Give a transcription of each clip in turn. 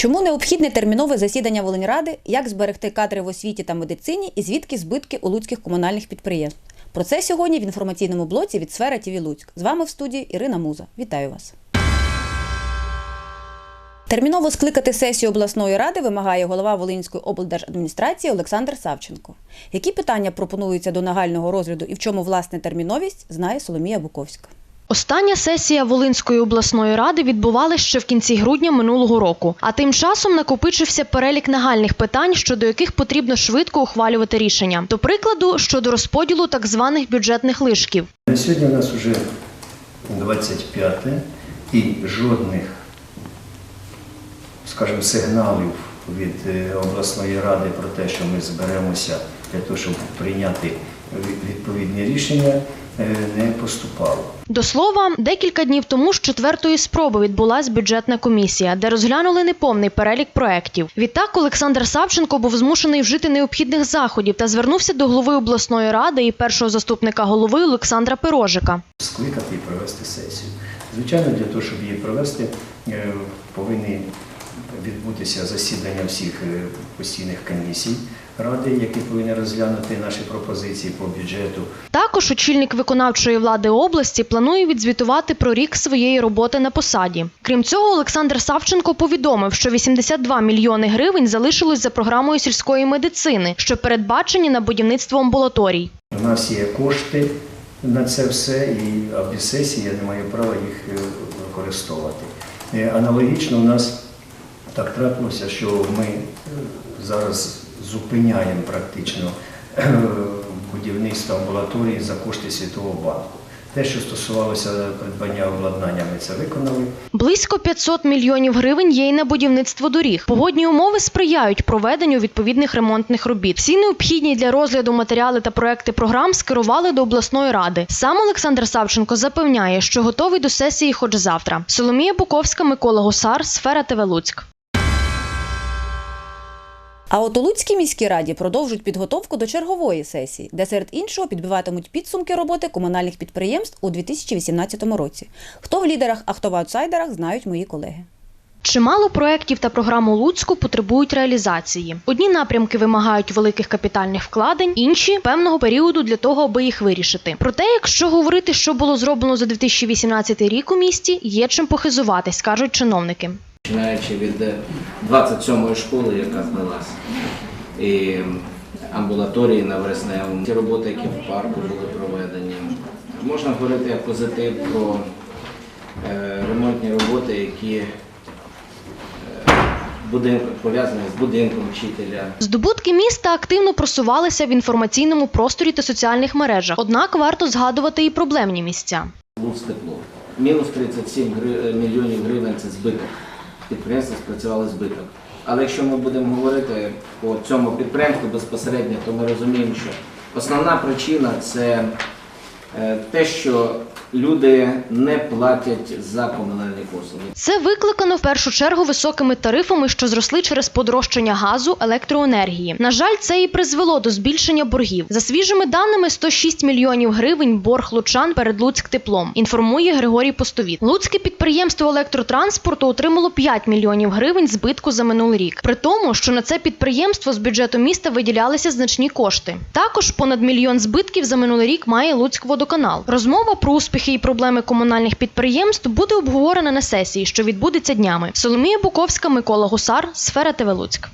Чому необхідне термінове засідання Волиньради, як зберегти кадри в освіті та медицині і звідки збитки у луцьких комунальних підприємств? Про це сьогодні в інформаційному блоці від сфера ТІВІ Луцьк. З вами в студії Ірина Муза. Вітаю вас. Терміново скликати сесію обласної ради вимагає голова Волинської облдержадміністрації Олександр Савченко. Які питання пропонуються до нагального розгляду і в чому власне терміновість, знає Соломія Буковська. Остання сесія Волинської обласної ради відбувалася ще в кінці грудня минулого року. А тим часом накопичився перелік нагальних питань, щодо яких потрібно швидко ухвалювати рішення. До прикладу, щодо розподілу так званих бюджетних лишків. Сьогодні у нас вже 25 і жодних, скажімо, сигналів від е, обласної ради про те, що ми зберемося для того, щоб прийняти відповідні рішення, е, не поступало. До слова, декілька днів тому з четвертої спроби відбулася бюджетна комісія, де розглянули неповний перелік проєктів. Відтак Олександр Савченко був змушений вжити необхідних заходів та звернувся до голови обласної ради і першого заступника голови Олександра Пирожика. Скликати і провести сесію. Звичайно, для того, щоб її провести, е, повинні відбутися засідання всіх е, постійних комісій ради, які повинні розглянути наші пропозиції по бюджету, Також очільник виконавчої влади області планує відзвітувати про рік своєї роботи на посаді. Крім цього, Олександр Савченко повідомив, що 82 мільйони гривень залишилось за програмою сільської медицини, що передбачені на будівництво амбулаторій. У нас є кошти на це все, і а без сесії я не маю права їх е, використовувати. Е, Аналогічно у нас так трапилося, що ми е, зараз зупиняємо практично е, будівництво амбулаторії за кошти Світового банку. Те, що стосувалося придбання обладнання, ми це виконали. Близько 500 мільйонів гривень є й на будівництво доріг. Погодні умови сприяють проведенню відповідних ремонтних робіт. Всі необхідні для розгляду матеріали та проекти програм скерували до обласної ради. Сам Олександр Савченко запевняє, що готовий до сесії хоч завтра. Соломія Буковська, Микола Гусар, сфера ТВ Луцьк. А от у Луцькій міській раді продовжують підготовку до чергової сесії, де серед іншого підбиватимуть підсумки роботи комунальних підприємств у 2018 році. Хто в лідерах, а хто в аутсайдерах, знають мої колеги. Чимало проєктів та програм у Луцьку потребують реалізації. Одні напрямки вимагають великих капітальних вкладень, інші певного періоду для того, аби їх вирішити. Проте, якщо говорити, що було зроблено за 2018 рік у місті, є чим похизуватись, кажуть чиновники. Починаючи від е, 27-ї школи, яка здалася, і амбулаторії на Вересневому, ті роботи, які в парку були проведені. Можна говорити як позитив про е, ремонтні роботи, які е, будинку, пов'язані з будинком вчителя, Здобутки міста активно просувалися в інформаційному просторі та соціальних мережах. Однак варто згадувати і проблемні місця. Луц тепло. Мінус 37 мільйонів гривень це збиток. Підприємство спрацювали збиток. Але якщо ми будемо говорити по цьому підприємству безпосередньо, то ми розуміємо, що основна причина це е, те, що люди не платять за комунальні послуги. Це викликано в першу чергу високими тарифами, що зросли через подорожчання газу, електроенергії. На жаль, це і призвело до збільшення боргів. За свіжими даними, 106 мільйонів гривень борг лучан перед Луцьк теплом. Інформує Григорій Постовіт. Луцьке підприємство електротранспорту отримало 5 мільйонів гривень збитку за минулий рік. При тому, що на це підприємство з бюджету міста виділялися значні кошти. Також понад мільйон збитків за минулий рік має Луцькводоканал. Розмова про успіхи і проблеми комунальних підприємств буде обговорена на сесії, що відбудеться днями. Соломія Буковська, Микола Гусар, сфера ТВ Луцьк.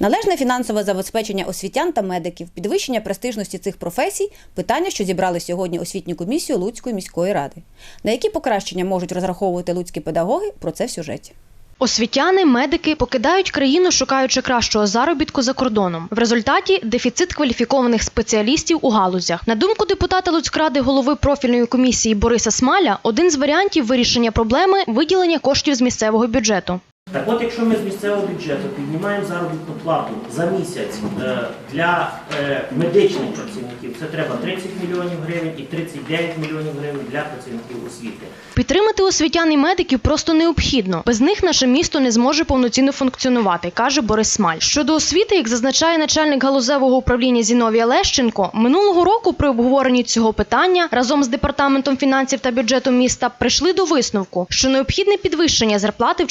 Належне фінансове забезпечення освітян та медиків, підвищення престижності цих професій питання, що зібрали сьогодні освітню комісію Луцької міської ради. На які покращення можуть розраховувати луцькі педагоги? Про це в сюжеті. Освітяни, медики покидають країну, шукаючи кращого заробітку за кордоном. В результаті дефіцит кваліфікованих спеціалістів у галузях. На думку депутата Луцькради, голови профільної комісії Бориса Смаля, один з варіантів вирішення проблеми виділення коштів з місцевого бюджету. Так от, якщо ми з місцевого бюджету піднімаємо заробітну плату за місяць е, для е, медичних працівників, це треба 30 мільйонів гривень і 39 мільйонів гривень для працівників освіти. Підтримати освітян і медиків просто необхідно. Без них наше місто не зможе повноцінно функціонувати, каже Борис Смаль. Щодо освіти, як зазначає начальник галузевого управління Зіновія Лещенко, минулого року при обговоренні цього питання разом з департаментом фінансів та бюджету міста прийшли до висновку, що необхідне підвищення зарплати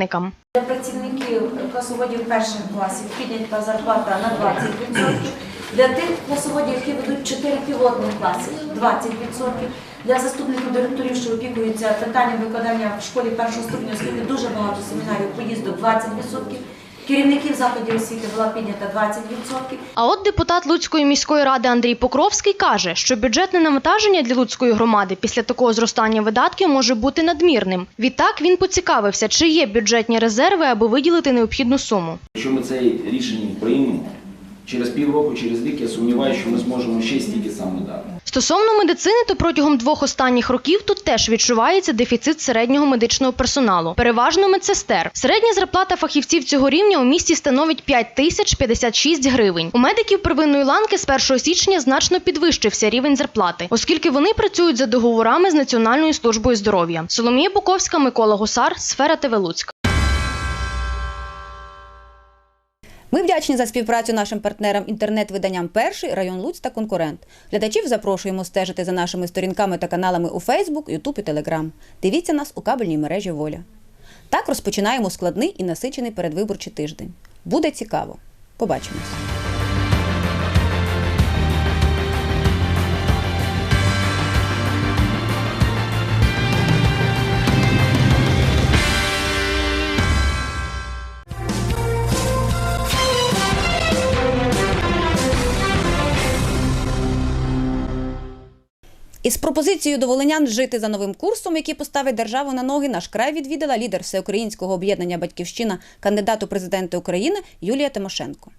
вчителям-предметникам. Для працівників класоводів перших класів піднята зарплата на 20%. Для тих класоводів, які ведуть 4 пілотних класи, 20%. Для заступників директорів, що опікуються питанням викладання в школі першого ступеня, оскільки дуже багато семінарів поїздок 20%. Керівників закладів освіти була піднята 20%. А от депутат Луцької міської ради Андрій Покровський каже, що бюджетне навантаження для Луцької громади після такого зростання видатків може бути надмірним. Відтак він поцікавився, чи є бюджетні резерви, аби виділити необхідну суму. Якщо ми це рішення приймемо, через півроку, через рік я сумніваюся, що ми зможемо ще стільки саме дати. Стосовно медицини, то протягом двох останніх років тут теж відчувається дефіцит середнього медичного персоналу, переважно медсестер. Середня зарплата фахівців цього рівня у місті становить 5 тисяч 56 гривень. У медиків первинної ланки з 1 січня значно підвищився рівень зарплати, оскільки вони працюють за договорами з Національною службою здоров'я. Соломія Буковська, Микола Гусар, сфера ТВ Луцьк. Вдячні за співпрацю нашим партнерам інтернет-виданням Перший район Луць та конкурент. Глядачів запрошуємо стежити за нашими сторінками та каналами у Фейсбук, Ютуб і Телеграм. Дивіться нас у кабельній мережі Воля. Так розпочинаємо складний і насичений передвиборчий тиждень. Буде цікаво. Побачимось. Із пропозицією до волинян жити за новим курсом, який поставить державу на ноги, наш край відвідала лідер всеукраїнського об'єднання Батьківщина, кандидат у президенти України Юлія Тимошенко.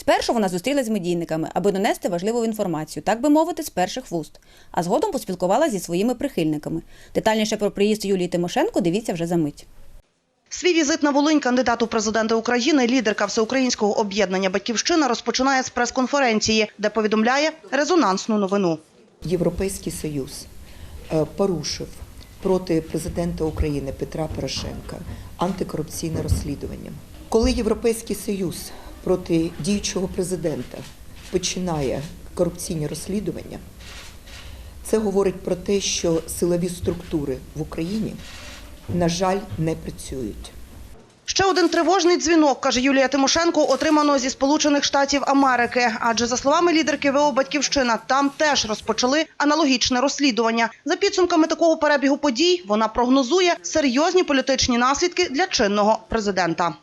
Спершу вона зустрілася з медійниками, аби донести важливу інформацію, так би мовити, з перших вуст, а згодом поспілкувалася зі своїми прихильниками. Детальніше про приїзд Юлії Тимошенко дивіться вже за мить. Свій візит на Волинь кандидат у президенти України, лідерка всеукраїнського об'єднання Батьківщина розпочинає з прес-конференції, де повідомляє резонансну новину. Європейський Союз е, порушив проти президента України Петра Порошенка антикорупційне розслідування. Коли Європейський Союз проти діючого президента починає корупційні розслідування, це говорить про те, що силові структури в Україні, на жаль, не працюють. Ще один тривожний дзвінок, каже Юлія Тимошенко, отримано зі Сполучених Штатів Америки. Адже за словами лідерки ВО Батьківщина, там теж розпочали аналогічне розслідування. За підсумками такого перебігу подій, вона прогнозує серйозні політичні наслідки для чинного президента.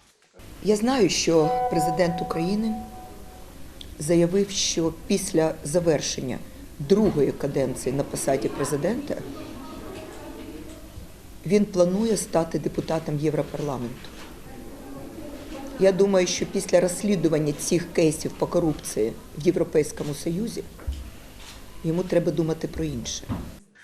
Я знаю, що президент України заявив, що після завершення другої каденції на посаді президента він планує стати депутатом Європарламенту. Я думаю, що після розслідування цих кейсів по корупції в Європейському Союзі йому треба думати про інше.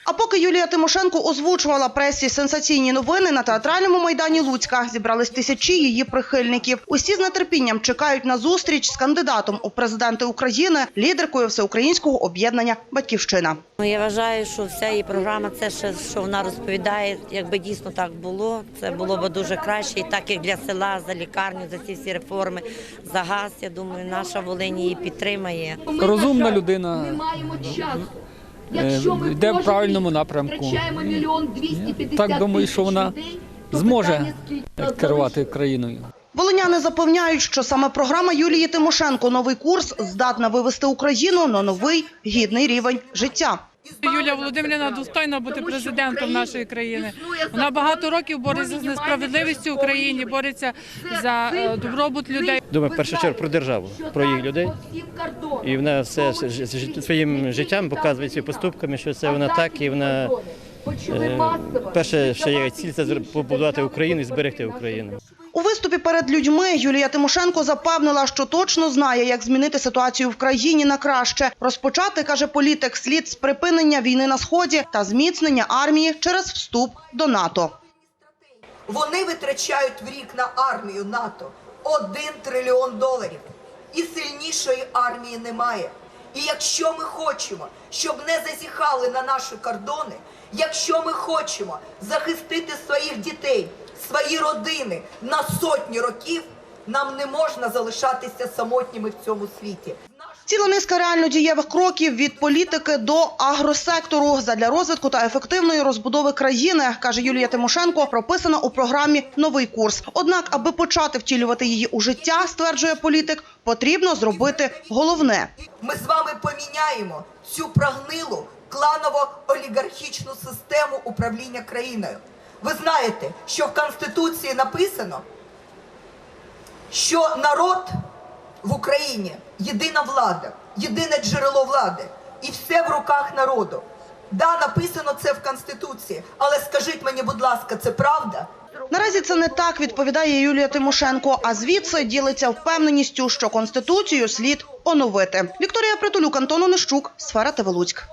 А поки Юлія Тимошенко озвучувала пресі сенсаційні новини на театральному майдані Луцька, зібрались тисячі її прихильників. Усі з нетерпінням чекають на зустріч з кандидатом у президенти України, лідеркою всеукраїнського об'єднання Батьківщина. Ну, Я вважаю, що вся її програма, це ще що вона розповідає, якби дійсно так було, це було б дуже краще. І так як для села, за лікарню, за ці всі реформи, за газ, я думаю, наша Волинь її підтримає. Розумна людина. Ми маємо час. Е, Якщо ми йде в правильному напрямку. мільйон 250 Так думаю, що вона зможе керувати країною. Волиняни запевняють, що саме програма Юлії Тимошенко «Новий курс» здатна вивести Україну на новий гідний рівень життя. Юлія Володимирівна достойна бути президентом нашої країни. Вона багато років бореться з несправедливістю в Україні, бореться за е, добробут людей. Думаю, в першу чергу про державу, про їх людей. І вона все своїм життям показує своїми поступками, що це вона так, і вона перше, що є ціль, це побудувати Україну і зберегти Україну. У виступі перед людьми Юлія Тимошенко запевнила, що точно знає, як змінити ситуацію в країні на краще. Розпочати, каже політик, слід з припинення війни на сході та зміцнення армії через вступ до НАТО. Вони витрачають в рік на армію НАТО 1 трильйон доларів. І сильнішої армії немає. І якщо ми хочемо, щоб не зазіхали на наші кордони, якщо ми хочемо захистити своїх дітей, свої родини на сотні років, нам не можна залишатися самотніми в цьому світі. Ціла низка реально дієвих кроків від політики до агросектору задля розвитку та ефективної розбудови країни, каже Юлія Тимошенко, прописана у програмі Новий курс. Однак, аби почати втілювати її у життя, стверджує політик, потрібно зробити головне. Ми з вами поміняємо цю прогнилу кланово-олігархічну систему управління країною. Ви знаєте, що в Конституції написано, що народ в Україні єдина влада, єдине джерело влади, і все в руках народу. Да, написано це в Конституції, але скажіть мені, будь ласка, це правда? Наразі це не так відповідає Юлія Тимошенко. А звідси ділиться впевненістю, що конституцію слід оновити. Вікторія Притулюк, Антон Онищук, сфера ТВ Луцьк.